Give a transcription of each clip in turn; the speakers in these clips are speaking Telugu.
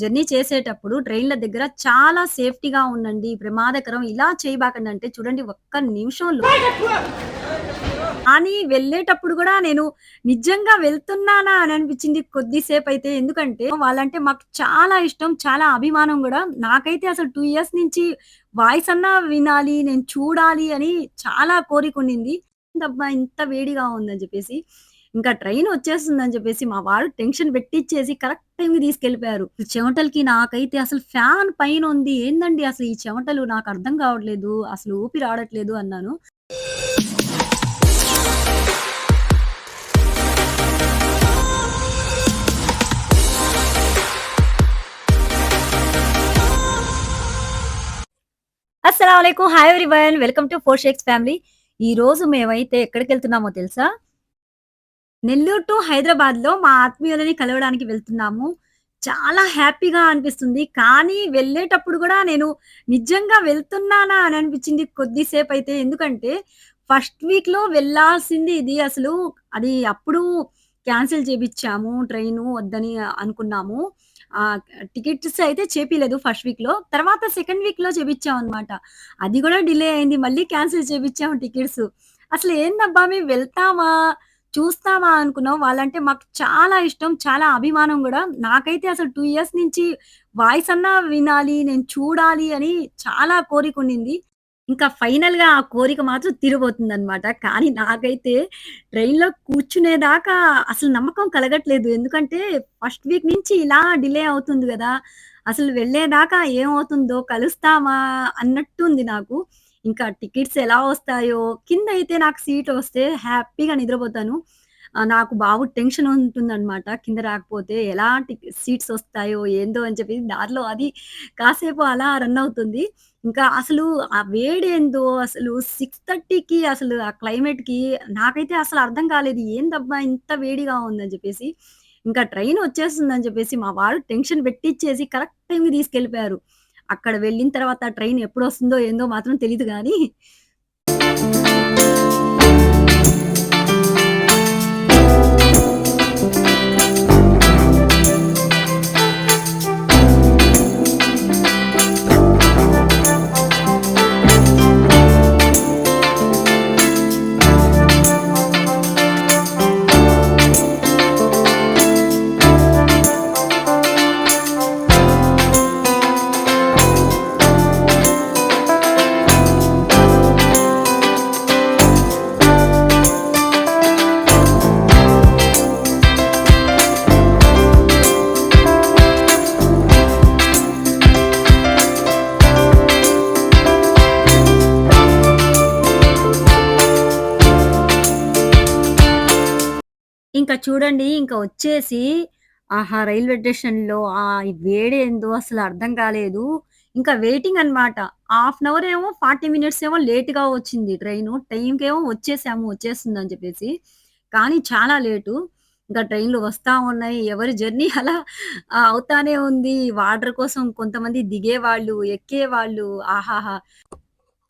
జర్నీ చేసేటప్పుడు ట్రైన్‌ల దగ్గర చాలా సేఫ్టీగా ఉండండి. ప్రమాదకరం ఇలా చేయబాకండి అంటే చూడండి ఒక్క నిమిషంలో కానీ వెళ్ళేటప్పుడు కూడా నేను నిజంగా వెళ్తున్నానా అని అనిపించింది కొద్దిసేపు అయితే ఎందుకంటే వాళ్ళంటే మాకు చాలా ఇష్టం. చాలా అభిమానం కూడా నాకైతే అసలు టూ ఇయర్స్ నుంచి వాయిస్ అన్నా వినాలి, నేను చూడాలి అని చాలా కోరిక ఉండింది ఇంత వేడిగా ఉందని చెప్పేసి ఇంకా ట్రైన్ వచ్చేస్తుందని చెప్పేసి మా వారు టెన్షన్ పెట్టిచ్చేసి కరెక్ట్ టైంకి తీసుకెళ్ళిపోయారు. చెమటలకి నాకైతే అసలు ఫ్యాన్ పైన ఉంది ఏందండి అసలు ఈ చెమటలు నాకు అర్థం కావట్లేదు. అసలు ఊపిరి ఆడట్లేదు అన్నాను. అస్సలం hi everyone. Welcome to four shakes family. ఈ రోజు మేమైతే ఎక్కడికి వెళ్తున్నామో తెలుసా? నెల్లూరు టు హైదరాబాద్‌లో మా ఆత్మీయులని కలవడానికి వెళ్తున్నాము. చాలా హ్యాపీగా అనిపిస్తుంది. కానీ వెళ్ళేటప్పుడు కూడా నేను నిజంగా వెళ్తున్నానా అని అనిపించింది కొద్దిసేపు అయితే ఎందుకంటే ఫస్ట్ వీక్‌లో వెళ్ళాల్సింది ఇది అసలు అది అప్పుడు క్యాన్సిల్ చేపించాము ట్రైను వద్దని అనుకున్నాము. టికెట్స్ అయితే చేపిలేదు ఫస్ట్ వీక్‌లో. తర్వాత సెకండ్ వీక్‌లో అనమాట అది కూడా డిలే అయింది. మళ్ళీ క్యాన్సిల్ చేపించాము టికెట్స్. అసలు ఏందబ్బా! మేము వెళ్తామా? చూస్తామా? అనుకున్నాం. వాళ్ళంటే మాకు చాలా ఇష్టం. చాలా అభిమానం కూడా నాకైతే అసలు టూ ఇయర్స్ నుంచి వాయిస్ అన్నా వినాలి, నేను చూడాలి అని చాలా కోరిక ఉండింది ఇంకా ఫైనల్‌గా ఆ కోరిక మాత్రం తీరబోతుందనమాట. కానీ నాకైతే ట్రైన్‌లో కూర్చునేదాకా అసలు నమ్మకం కలగట్లేదు. ఎందుకంటే ఫస్ట్ వీక్ నుంచి ఇలా డిలే అవుతుంది కదా అసలు వెళ్ళేదాకా ఏమవుతుందో కలుస్తామా అన్నట్టుంది నాకు. ఇంకా టికెట్స్ ఎలా వస్తాయో కింద అయితే నాకు సీట్ వస్తే హ్యాపీగా నిద్రపోతాను. నాకు బాబు టెన్షన్ ఉంటుందన్నమాట కింద రాకపోతే ఎలాంటి సీట్స్ వస్తాయో ఏందో అని చెప్పి దారిలో అది కాసేపు అలా రన్ అవుతుంది. ఇంకా అసలు ఆ వేడేందో అసలు 6:30కి అసలు ఆ క్లైమేట్‌కి నాకైతే అసలు అర్థం కాలేదు. ఏందబ్బా! ఇంత వేడిగా ఉందని చెప్పేసి. ఇంకా ట్రైన్ వచ్చేస్తుందని చెప్పేసి మా వారు టెన్షన్ పెట్టిచ్చేసి కరెక్ట్ టైంకి తీసుకెళ్ళిపోయారు. అక్కడ వెళ్ళిన తర్వాత ట్రైన్ ఎప్పుడు వస్తుందో ఏందో మాత్రం తెలీదు కానీ చూడండి ఇంకా వచ్చేసి ఆహా! రైల్వే స్టేషన్‌లో ఆ వేడేందో అసలు అర్థం కాలేదు. ఇంకా వెయిటింగ్ అనమాట. హాఫ్ అన్ అవర్ ఏమో 40 మినిట్స్ ఏమో లేట్‌గా వచ్చింది ట్రైను. ఏమో వచ్చేసాము వచ్చేస్తుందని చెప్పేసి. కానీ చాలా లేటు. ఇంకా ట్రైన్‌లు వస్తా ఉన్నాయి. ఎవరి జర్నీ అలా అవుతానే ఉంది. వాటర్ కోసం కొంతమంది దిగేవాళ్ళు, ఎక్కేవాళ్ళు ఆహాహా!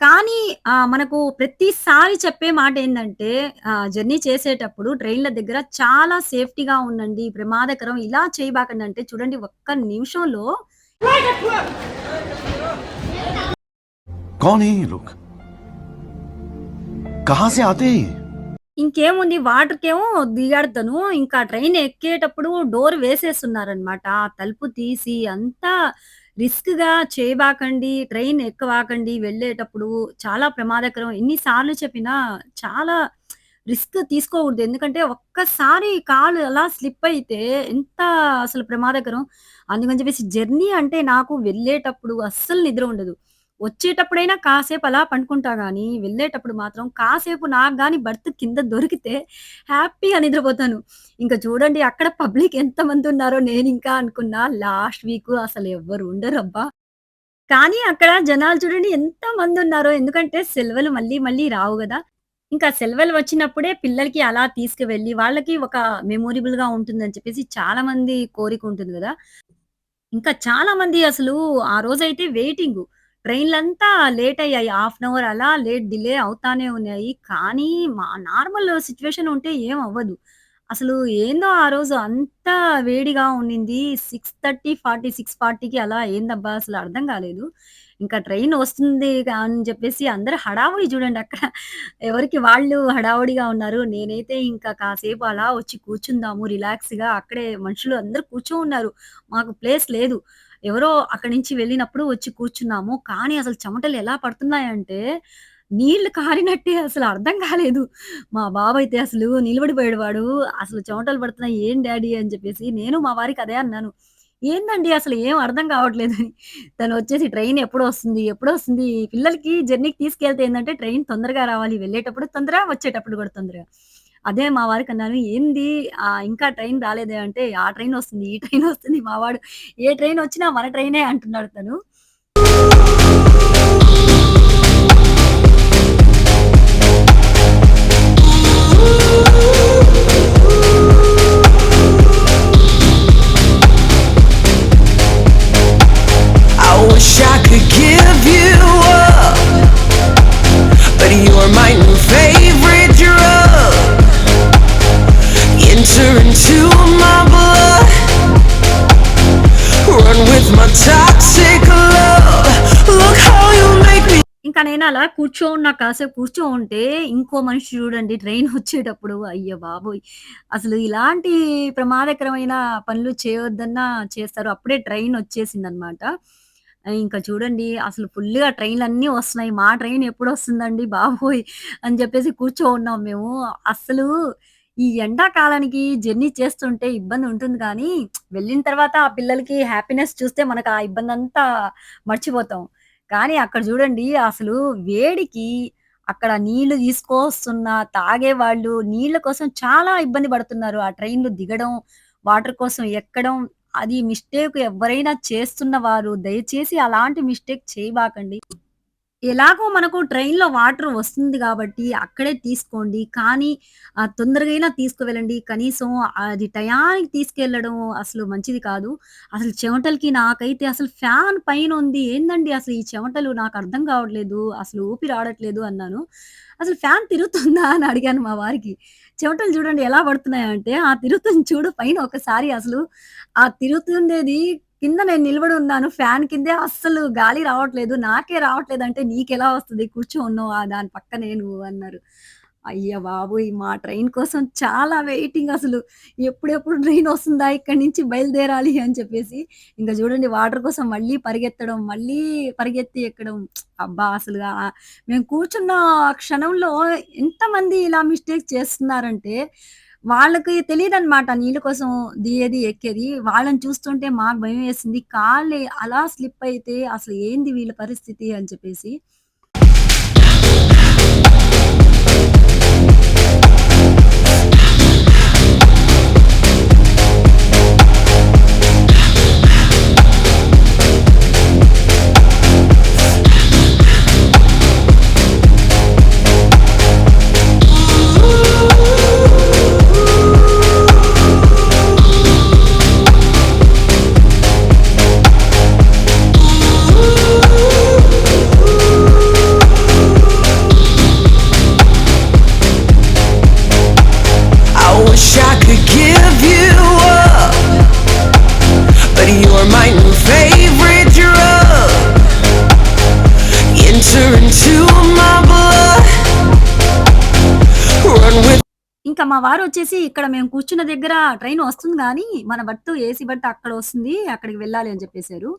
కానీ మనకు ప్రతిసారి చెప్పే మాట ఏంటంటే జర్నీ చేసేటప్పుడు ట్రైన్ల దగ్గర చాలా సేఫ్టీగా ఉండండి ప్రమాదకరం ఇలా చేయబాకండి అంటే చూడండి ఒక్క నిమిషంలో ఇంకేముంది వాటర్కేమో దిగాడుతాను. ఇంకా ట్రైన్ ఎక్కేటప్పుడు డోర్ వేసేస్తున్నారనమాట తలుపు తీసి అంతా రిస్క్‌గా చేయబాకండి, ట్రైన్ ఎక్కవాకండి వెళ్ళేటప్పుడు చాలా ప్రమాదకరం. ఎన్నిసార్లు చెప్పినా చాలా రిస్క్ తీసుకోకూడదు. ఎందుకంటే ఒక్కసారి కాలు అలా స్లిప్ అయితే ఎంత అసలు ప్రమాదకరం. అందుకని చెప్పేసి జర్నీ అంటే నాకు వెళ్ళేటప్పుడు అస్సలు నిద్ర ఉండదు. వచ్చేటప్పుడైనా కాసేపు అలా పండుకుంటా కానీ వెళ్ళేటప్పుడు మాత్రం కాసేపు నాకు గాని బర్త్ కింద దొరికితే హ్యాపీగా నిద్రపోతాను. ఇంకా చూడండి అక్కడ పబ్లిక్ ఎంతమంది ఉన్నారో నేను ఇంకా అనుకున్నా. లాస్ట్ వీక్ అసలు ఎవ్వరు ఉండరబ్బా! కానీ అక్కడ జనాలు చూడండి ఎంతమందున్నారో. ఎందుకంటే సెలవులు మళ్ళీ మళ్ళీ రావు కదా ఇంకా సెలవులు వచ్చినప్పుడే పిల్లలకి అలా తీసుకువెళ్ళి వాళ్ళకి ఒక మెమోరబుల్‌గా ఉంటుందని చెప్పేసి చాలా మంది కోరిక ఉంటుంది కదా ఇంకా చాలా మంది అసలు ఆ రోజైతే వెయిటింగ్ ట్రైన్‌లంతా లేట్ అయ్యాయి. హాఫ్ అన్ అవర్ అలా లేట్ డిలే అవుతానే ఉన్నాయి. కానీ మా నార్మల్ సిచ్యువేషన్ ఉంటే ఏం అవ్వదు. అసలు ఏందో ఆ రోజు అంత వేడిగా ఉండింది. 6:30, 40, 6:40కి అలా ఏందబ్బా అసలు అర్థం కాలేదు. ఇంకా ట్రైన్ వస్తుంది అని చెప్పేసి అందరూ హడావుడి చూడండి అక్కడ. ఎవరికి వాళ్ళు హడావుడిగా ఉన్నారు. నేనైతే ఇంకా కాసేపు అలా వచ్చి కూర్చుందాము రిలాక్స్‌గా అక్కడే మనుషులు అందరూ కూర్చోనున్నారు. మాకు ప్లేస్ లేదు. ఎవరో అక్కడి నుంచి వెళ్ళినప్పుడు వచ్చి కూర్చున్నాము. కానీ అసలు చెమటలు ఎలా పడుతున్నాయంటే నీళ్ళు కారినట్టే అసలు అర్థం కాలేదు. మా బాబయితే అసలు నిలబడిపోయాడు వాడు. "అసలు చెమటలు పడుతున్నాయి ఏం డాడీ అని చెప్పేసి. నేను మా వారికి అదే అన్నాను. "ఏందండి అసలు ఏం అర్థం కావట్లేదు అని తను వచ్చేసి "ట్రైన్ ఎప్పుడు వస్తుంది ఎప్పుడు వస్తుంది పిల్లలకి జర్నీకి తీసుకెళ్తే ఏంటంటే ట్రైన్ తొందరగా రావాలి. వెళ్ళేటప్పుడు తొందర, వచ్చేటప్పుడు కూడా తొందరగా. అదే మా వారికి అన్నాను "ఏంది ఇంకా ట్రైన్ రాలేదే" అంటే, "ఆ ట్రైన్ వస్తుంది, ఈ ట్రైన్ వస్తుంది." మా వాడు "ఏ ట్రైన్ వచ్చినా మన ట్రైనే" అంటున్నాడు తను. నేను అలా కూర్చో ఉన్నా కాసేపు కూర్చో ఉంటే, ఇంకో మనిషి చూడండి ట్రైన్ వచ్చేటప్పుడు అయ్య బాబోయ్! అసలు ఇలాంటి ప్రమాదకరమైన పనులు చేయొద్దన్నా చేస్తారు. అప్పుడే ట్రైన్ వచ్చేసింది అనమాట ఇంకా చూడండి అసలు ఫుల్గా ట్రైన్లు అన్నీ వస్తున్నాయి. మా ట్రైన్ ఎప్పుడు వస్తుందండి బాబోయ్! అని చెప్పేసి కూర్చో ఉన్నాం మేము. అసలు ఈ ఎండాకాలానికి జర్నీ చేస్తుంటే ఇబ్బంది ఉంటుంది కానీ, వెళ్ళిన తర్వాత ఆ పిల్లలకి హ్యాపీనెస్ చూస్తే మనకు ఆ ఇబ్బంది అంతా మర్చిపోతాం. కానీ అక్కడ చూడండి అసలు వేడికి అక్కడ నీళ్ళు తీసుకొస్తున్న తాగేవాళ్ళు నీళ్ళ కోసం చాలా ఇబ్బంది పడుతున్నారు. ఆ ట్రైన్‌లు దిగడం, వాటర్ కోసం ఎక్కడం అది మిస్టేక్ ఎవ్వరైనా చేస్తున్న వారు దయచేసి అలాంటి మిస్టేక్ చేయబాకండి. ఎలాగో మనకు ట్రైన్‌లో వాటర్ వస్తుంది కాబట్టి అక్కడే తీసుకోండి. కానీ ఆహ్, తొందరగైనా తీసుకువెళ్ళండి. కనీసం అది టయానికి తీసుకెళ్ళడం అసలు మంచిది కాదు. అసలు చెమటలకి నాకైతే అసలు ఫ్యాన్ పైన ఉంది ఏందండి అసలు ఈ చెమటలు నాకు అర్థం కావట్లేదు. అసలు ఊపిరి ఆడట్లేదు అన్నాను. అసలు ఫ్యాన్ తిరుగుతుందా అని అడిగాను మా వారికి. చెమటలు చూడండి ఎలా పడుతున్నాయంటే, "ఆ! తిరుగుతుంది చూడు పైన ఒకసారి" అసలు ఆ తిరుగుతుండేది కింద నేను నిలబడి ఉన్నాను. ఫ్యాన్ కిందే అస్సలు గాలి రావట్లేదు. నాకే రావట్లేదు అంటే నీకెలా వస్తది? కూర్చో ఉన్నావు దాని పక్కనే నువ్వు అన్నారు. అయ్య బాబోయ్! మా ట్రైన్ కోసం చాలా వెయిటింగ్ అసలు. ఎప్పుడెప్పుడు ట్రైన్ వస్తుందా? ఇక్కడి నుంచి బయలుదేరాలి అని చెప్పేసి. ఇంకా చూడండి వాటర్ కోసం మళ్ళీ పరిగెత్తడం, మళ్ళీ పరిగెత్తి ఎక్కడం. అబ్బా! అసలు మేము కూర్చున్న క్షణంలో ఎంతమంది ఇలా మిస్టేక్ చేస్తున్నారంటే, వాళ్ళకి తెలియదు అనమాట నీళ్ళ కోసం దిగేది, ఎక్కేది. వాళ్ళని చూస్తుంటే మాకు భయం వేసింది కాళ్ళే అలా స్లిప్ అయితే అసలు ఏంది వీళ్ళ పరిస్థితి అని చెప్పేసి. ఇంకా మా వారొచ్చేసి ఇక్కడ మేము కూర్చున్న దగ్గర ట్రైన్ వస్తుంది కానీ మన బర్త్ ఏసీ బర్త్ అక్కడ వస్తుంది. అక్కడికి వెళ్ళాలి అని చెప్పేసారు.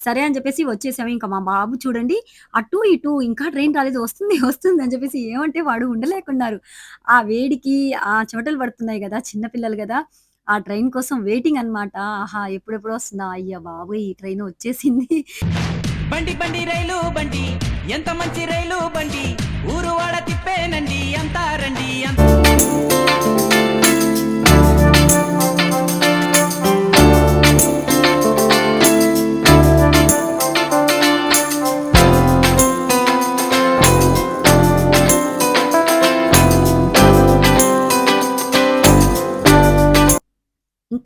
సరే అని చెప్పేసి వచ్చేసాము. ఇంకా మా బాబు చూడండి అటు, ఇటు ఇంకా ట్రైన్ రాలేదు. వస్తుంది, వస్తుంది అని చెప్పేసి ఏమంటే వాడు ఉండలేకున్నారు. ఆ వేడికి ఆ చెమటలు పడుతున్నాయి కదా చిన్నపిల్లలు కదా ఆ ట్రైన్ కోసం వెయిటింగ్ అన్నమాట. ఆహా! ఎప్పుడెప్పుడు వస్తుందా? అయ్యా బాబు ఈ ట్రైన్ వచ్చేసింది. బండి బండి రైలు బండి ఎంత మంచి రైలు బండి ఊరు వాడ తిప్పేనండి అంతా రండి అంత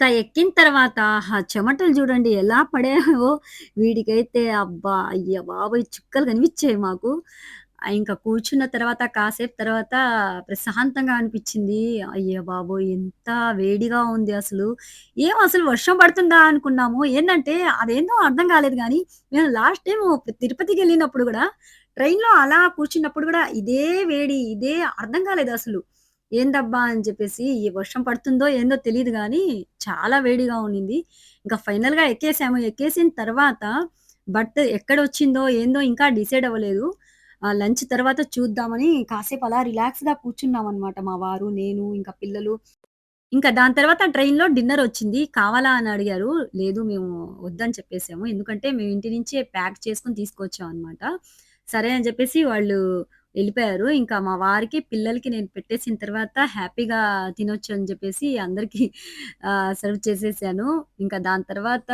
అలా ఎక్కిన తర్వాత ఆ చెమటలు చూడండి ఎలా పడేవో వీడికైతే అబ్బా! అయ్య బాబోయ్! చుక్కలు కనిపించాయి మాకు. ఇంకా కూర్చున్న తర్వాత కాసేపు తర్వాత ప్రశాంతంగా అనిపించింది అయ్యో బాబోయ్! ఎంత వేడిగా ఉంది అసలు. ఏం అసలు వర్షం పడుతుందా అనుకున్నాము. ఏంటంటే అదేందో అర్థం కాలేదు కానీ మేము లాస్ట్ టైం తిరుపతికి వెళ్ళినప్పుడు కూడా ట్రైన్‌లో అలా కూర్చున్నప్పుడు కూడా ఇదే వేడి, ఇదే అర్థం కాలేదు అసలు ఏందబ్బా! అని చెప్పేసి ఈ వర్షం పడుతుందో ఏందో తెలియదు కానీ చాలా వేడిగా ఉండింది. ఇంకా ఫైనల్‌గా ఎక్కేసాము. ఎక్కేసిన తర్వాత బట్ ఎక్కడ వచ్చిందో ఏందో ఇంకా డిసైడ్ అవ్వలేదు. ఆ లంచ్ తర్వాత చూద్దామని కాసేపు అలా రిలాక్స్‌గా కూర్చున్నామనమాట. మా వారు, నేను, ఇంకా పిల్లలు. ఇంకా దాని తర్వాత ట్రైన్‌లో డిన్నరొచ్చింది. కావాలా అని అడిగారు. లేదు మేము వద్దని చెప్పేసాము. ఎందుకంటే మేము ఇంటి నుంచే ప్యాక్ చేసుకొని తీసుకొచ్చామనమాట. సరే అని చెప్పేసి వాళ్ళు వెళ్ళిపోయారు ఇంకా మా వారికి, పిల్లలకి నేను పెట్టేసిన తర్వాత హ్యాపీగా తినొచ్చు అని చెప్పేసి అందరికి సర్వ్ చేసేసాను. ఇంకా దాని తర్వాత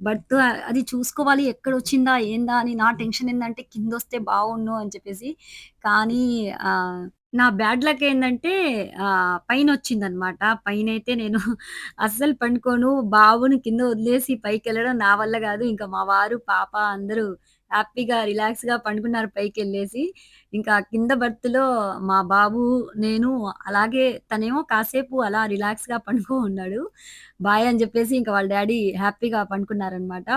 బర్త్ అది చూసుకోవాలి ఎక్కడ వచ్చిందా ఏందా? అని నా టెన్షన్ ఏంటంటే కింద వస్తే బాగుండు అని చెప్పేసి. కానీ నా బ్యాడ్ లక్ ఏంటంటే పైన వచ్చిందనమాట పైన అయితే నేను అస్సలు పండుకోను. బాబుని కింద వదిలేసి పైకెళ్ళడం నా వల్ల కాదు ఇంకా మా వారు, పాప అందరూ హ్యాపీగా రిలాక్స్‌గా పండుకున్నారు పైకి వెళ్ళేసి ఇంకా కింద బర్త్లో మా బాబు, నేను అలాగే తనేమో కాసేపు అలా రిలాక్స్‌గా పండుకో ఉన్నాడు. బాయ్ అని చెప్పేసి ఇంక వాళ్ళ డాడీ హ్యాపీగా పండుకున్నారనమాట.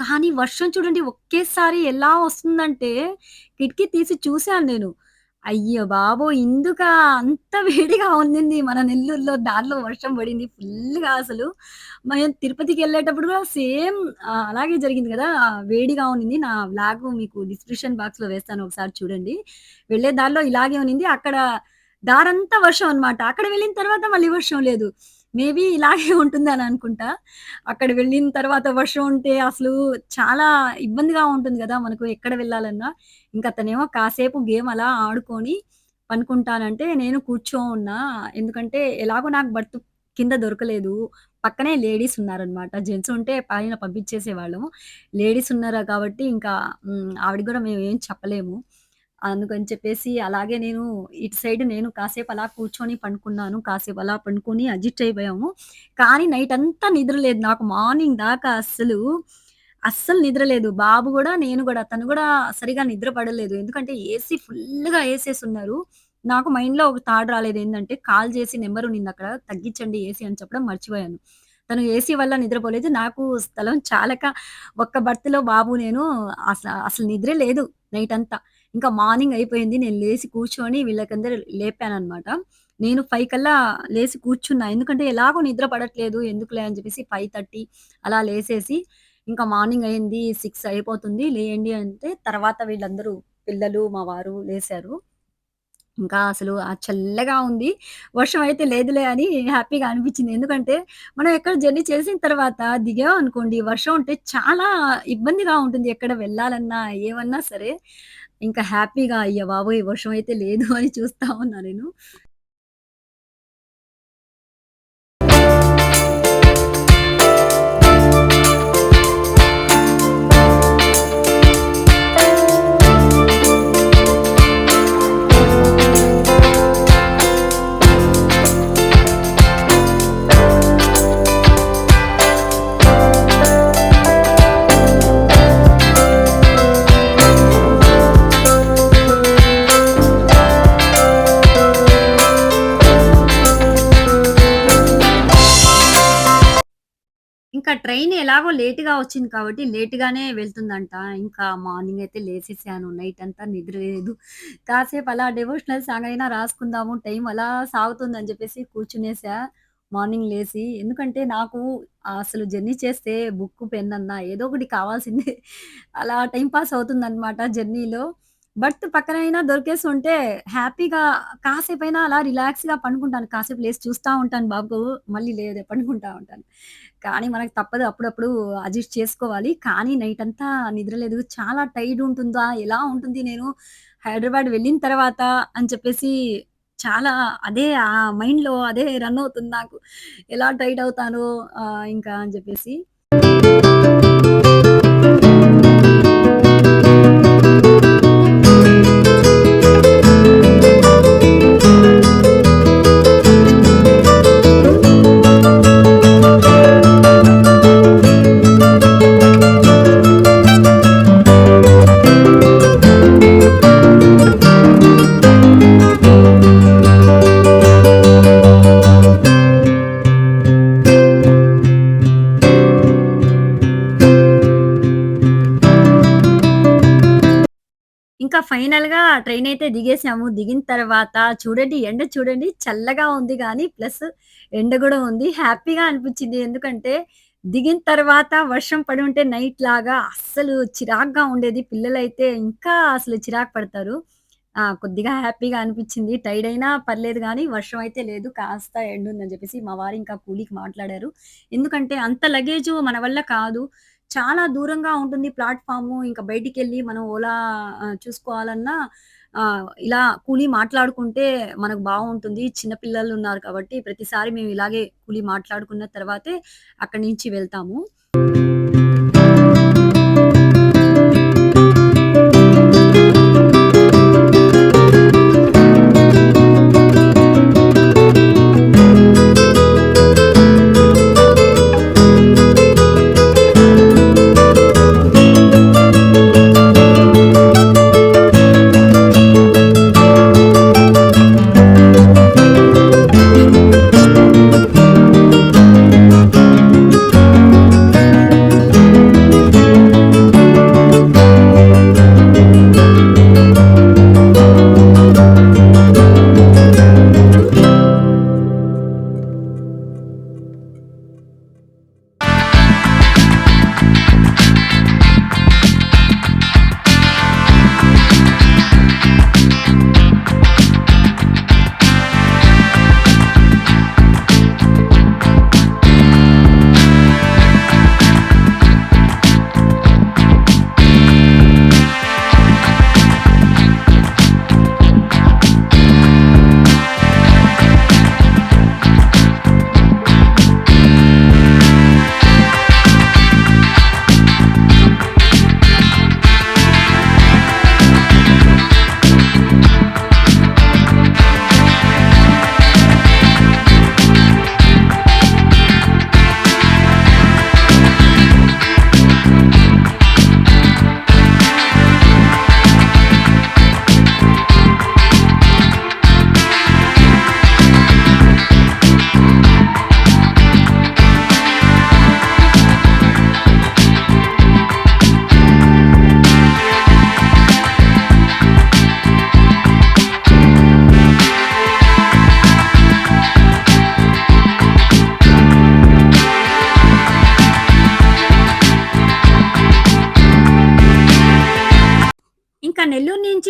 కానీ వర్షం చూడండి ఒకేసారి ఎలా వస్తుందంటే, కిటికీ తీసి చూశాను నేను. అయ్యో బాబో ఇందుక అంత వేడిగా ఉండింది మన నెల్లూరులో. దానిలో వర్షం పడింది ఫుల్గా అసలు. మేము తిరుపతికెళ్ళేటప్పుడు కూడా సేమ్ అలాగే జరిగింది కదా వేడిగా ఉండింది. నా బ్లాగ్ మీకు డిస్క్రిప్షన్ బాక్స్‌లో వేస్తాను ఒకసారి చూడండి. వెళ్ళే దారిలో ఇలాగే ఉన్నింది. అక్కడ దారంతా వర్షం అనమాట. అక్కడ వెళ్ళిన తర్వాత మళ్ళీ వర్షం లేదు. మేబీ ఇలాగే ఉంటుందని అనుకుంటా. అక్కడ వెళ్ళిన తర్వాత వర్షం ఉంటే అసలు చాలా ఇబ్బందిగా ఉంటుంది కదా మనకు ఎక్కడ వెళ్ళాలన్నా. ఇంకా అతనేమో కాసేపు గేమ్ అలా ఆడుకొని పనుకుంటానంటే నేను కూర్చోనున్నా. ఎందుకంటే ఎలాగో నాకు బర్త్ కింద దొరకలేదు. పక్కనే లేడీస్ ఉన్నారనమాట. జెంట్స్ ఉంటే పైన పంపించేసేవాళ్ళము లేడీస్ ఉన్నారు కాబట్టి ఇంకా ఆవిడ కూడా మేము ఏం చెప్పలేము. అందుకని చెప్పేసి అలాగే నేను ఇటు సైడ్ నేను కాసేపు అలా కూర్చొని పండుకున్నాను కాసేపు అలా పండుకొని అడ్జస్ట్ అయిపోయాము. కానీ నైట్ అంతా నిద్ర లేదు. నాకు మార్నింగ్ దాకా అస్సలు, అస్సలు నిద్ర లేదు. బాబు కూడా నేను కూడా తను కూడా సరిగా నిద్ర పడలేదు. ఎందుకంటే ఏసీ ఫుల్గా వేసేస్తున్నారు నాకు మైండ్‌లో ఒక థాట్ రాలేదు. ఏంటంటే కాల్ చేసి నెంబర్ నంబర్ అక్కడ తగ్గించండి ఏసీ అని చెప్పడం మర్చిపోయాను. తను ఏసీ వల్ల నిద్రపోలేదు. నాకు స్థలం చాలక ఒక్క బర్త్లో బాబు, నేను అసలు అసలు నిద్రే లేదు నైట్ అంతా ఇంకా మార్నింగ్ అయిపోయింది. నేను లేచి కూర్చొని వీళ్ళకందరూ లేపాననమాట. నేను ఫైవ్ కల్లా లేచి కూర్చున్నా. ఎందుకంటే ఎలాగో నిద్ర పడట్లేదు. ఎందుకులే అని చెప్పేసి 5:30 అలా లేసేసి ఇంకా మార్నింగ్ అయింది. సిక్స్ అయిపోతుంది. లేయండి అంటే తర్వాత వీళ్ళందరూ పిల్లలు, మా వారు లేసారు. ఇంకా అసలు ఆ చల్లగా ఉంది. వర్షం అయితే లేదులే అని హ్యాపీగా అనిపించింది. ఎందుకంటే మనం ఎక్కడ జర్నీ చేసిన తర్వాత దిగాం అనుకోండి వర్షం ఉంటే చాలా ఇబ్బందిగా ఉంటుంది. ఎక్కడ వెళ్ళాలన్నా, ఏమన్నా సరే. ఇంకా హ్యాపీగా అయ్య బాబోయ్! వర్షం అయితే లేదు అని చూస్తా ఉన్నా నేను. లేట్‌గా వచ్చింది కాబట్టి లేట్‌గానే వెళ్తుందంట. ఇంకా మార్నింగ్ అయితే లేసేసాను. నైట్ అంతా నిద్ర లేదు. కాసేపు అలా డివోషనల్ సాంగ్ అయినా రాసుకుందాము. టైం అలా సాగుతుందని చెప్పేసి కూర్చునేసా. మార్నింగ్ లేచి ఎందుకంటే నాకు అసలు జర్నీ చేస్తే బుక్కు, పెన్ అన్నా ఏదో ఒకటి కావాల్సిందే. అలా టైం పాస్ అవుతుందనమాట జర్నీలో. బట్ పక్కనైనా దొరికేసుంటే హ్యాపీగా అయినా అలా రిలాక్స్గా పండుకుంటాను కాసేపు లేసి చూస్తా ఉంటాను బాబు. మళ్ళీ లేదు పండుకుంటా ఉంటాను. కానీ మనకు తప్పదు అప్పుడప్పుడు అడ్జస్ట్ చేసుకోవాలి. కానీ నైట్ అంతా నిద్ర లేదు. చాలా టైర్డ్ ఉంటుందా? ఎలా ఉంటుంది నేను హైదరాబాద్ వెళ్ళిన తర్వాత అని చెప్పేసి చాలా అదే ఆ మైండ్‌లో అదే రన్ అవుతుంది నాకు. ఎలా టైట్ అవుతాను ఇంకా అని చెప్పేసి. ఇంకా ఫైనల్‌గా ట్రైన్ అయితే దిగేసాము. దిగిన తర్వాత చూడండి ఎండ చూడండి చల్లగా ఉంది కానీ ప్లస్ ఎండ కూడా ఉంది. హ్యాపీగా అనిపించింది. ఎందుకంటే దిగిన తర్వాత వర్షం పడి ఉంటే నైట్ లాగా అస్సలు చిరాక్గా ఉండేది. పిల్లలైతే ఇంకా అసలు చిరాకు పడతారు. ఆ! కొద్దిగా హ్యాపీగా అనిపించింది. టైడ్ అయినా పర్లేదు కానీ వర్షం అయితే లేదు. కాస్త ఎండుందని చెప్పేసి మా వారు ఇంకా కూలీకి మాట్లాడారు. ఎందుకంటే అంత లగేజ్ మన వల్ల కాదు. చాలా దూరంగా ఉంటుంది ప్లాట్ఫామ్ ఇంకా బయటికి వెళ్ళి మనం ఓలా చూసుకోవాలన్నా ఇలా కూలీ మాట్లాడుకుంటే మనకు బాగుంటుంది చిన్న పిల్లలున్నారు కాబట్టి ప్రతిసారి మేము ఇలాగే కూలీ మాట్లాడుకున్న తర్వాతే అక్కడి నుంచి వెళ్తాము.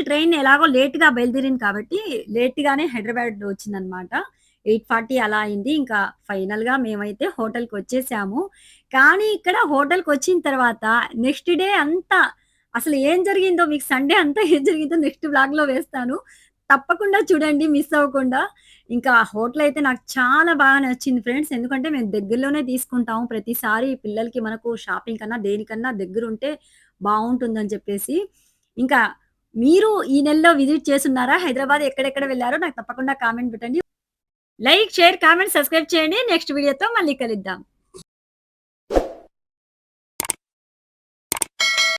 ట్రైన్ ఎలాగో లేట్‌గా బయలుదేరింది కాబట్టి లేట్‌గానే హైదరాబాద్ వచ్చిందనమాట. 8:40 అలా అయింది. ఇంకా ఫైనల్‌గా మేమైతే హోటల్‌కొచ్చేసాము. కానీ ఇక్కడ హోటల్‌కొచ్చిన తర్వాత నెక్స్ట్ డే అంతా అసలు ఏం జరిగిందో మీకు సండే అంతా ఏం జరిగిందో నెక్స్ట్ బ్లాగ్లో వేస్తాను. తప్పకుండా చూడండి మిస్ అవ్వకుండా. ఇంకా హోటల్ అయితే నాకు చాలా బాగా నచ్చింది ఫ్రెండ్స్. ఎందుకంటే మేము దగ్గరలోనే తీసుకుంటాము. ప్రతిసారి పిల్లలకి మనకు షాపింగ్ కన్నా దేనికన్నా దగ్గర ఉంటే బాగుంటుందని చెప్పేసి. ఇంకా మీరు ఈ నెలలో విజిట్ చేస్తున్నారా హైదరాబాద్ ఎక్కడెక్కడ వెళ్ళారో నాకు తప్పకుండా కామెంట్ పెట్టండి. లైక్, షేర్, కామెంట్, సబ్స్క్రైబ్ చేయండి. నెక్స్ట్ వీడియోతో మళ్ళీ కలుద్దాం.